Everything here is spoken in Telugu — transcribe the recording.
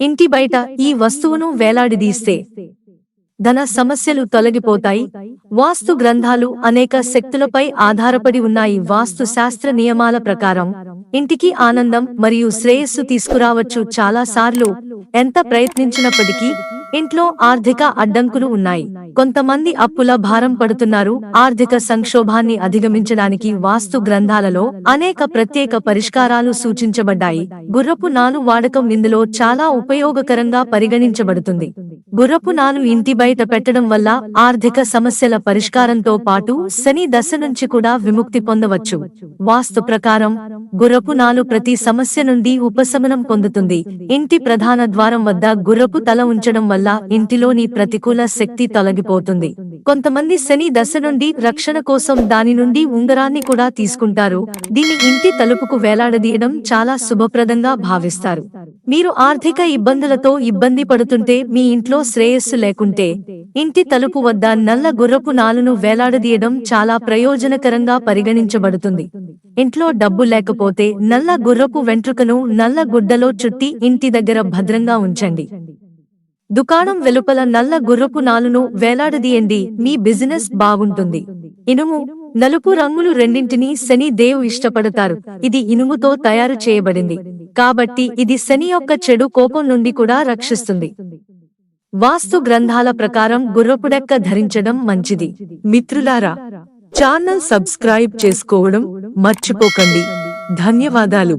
ఇంటి బయట ఈ వస్తువును వేలాడిదీస్తే ధన సమస్యలు తొలగిపోతాయి. వాస్తు గ్రంథాలు అనేక శక్తులపై ఆధారపడి ఉన్నాయి. వాస్తు శాస్త్ర నియమాల ప్రకారం ఇంటికి ఆనందం మరియు శ్రేయస్సు తీసుకురావచ్చు. చాలా సార్లు ఎంత ప్రయత్నించినప్పటికీ ఇంట్లో ఆర్థిక అడ్డంకులు ఉన్నాయి. కొంతమంది అప్పుల భారం పడుతున్నారు. ఆర్థిక సంక్షోభాన్ని అధిగమించడానికి వాస్తు గ్రంథాలలో అనేక ప్రత్యేక పరిష్కారాలు సూచించబడ్డాయి. గుర్రపు నాను వాడకం ఇందులో చాలా ఉపయోగకరంగా పరిగణించబడుతుంది. గుర్రపు నాను ఇంటి బయట పెట్టడం వల్ల ఆర్థిక సమస్యల పరిష్కారంతో పాటు శని దశ నుంచి కూడా విముక్తి పొందవచ్చు. వాస్తు ప్రకారం గుర్రపు నాను ప్రతి సమస్య నుండి ఉపశమనం పొందుతుంది. ఇంటి ప్రధాన ద్వారం వద్ద గుర్రపు తల ఉంచడం వల్ల ఇంటిలోని ప్రతికూల శక్తి తొలగి తొలగిపోతుంది కొంతమంది శని దశ నుండి రక్షణ కోసం దాని నుండి ఉంగరాన్ని కూడా తీసుకుంటారు. దీని ఇంటి తలుపుకు వేలాడదీయడం చాలా శుభప్రదంగా భావిస్తారు. మీరు ఆర్థిక ఇబ్బందులతో ఇబ్బంది పడుతుంటే మీ ఇంట్లో శ్రేయస్సు లేకుంటే ఇంటి తలుపు వద్ద నల్ల గుర్రపు నాలును వేలాడదీయడం చాలా ప్రయోజనకరంగా పరిగణించబడుతుంది. ఇంట్లో డబ్బు లేకపోతే నల్ల గుర్రపు వెంట్రుకను నల్ల గుడ్డలో చుట్టి ఇంటి దగ్గర భద్రంగా ఉంచండి. దుకాణం వెలుపల నల్ల గుర్రపు నాలును వేలాడదీయండి. మీ బిజినెస్ బాగుంటుంది. ఇనుము నలుపు రంగులు రెండింటినీ శని దేవు ఇష్టపడతారు. ఇది ఇనుముతో తయారు చేయబడింది. కాబట్టి ఇది శని యొక్క చెడు కోపం నుండి కూడా రక్షిస్తుంది. వాస్తు గ్రంథాల ప్రకారం గుర్రపుడెక్క ధరించడం మంచిది. మిత్రులారా ఛానల్ సబ్స్క్రైబ్ చేసుకోవడం మర్చిపోకండి. ధన్యవాదాలు.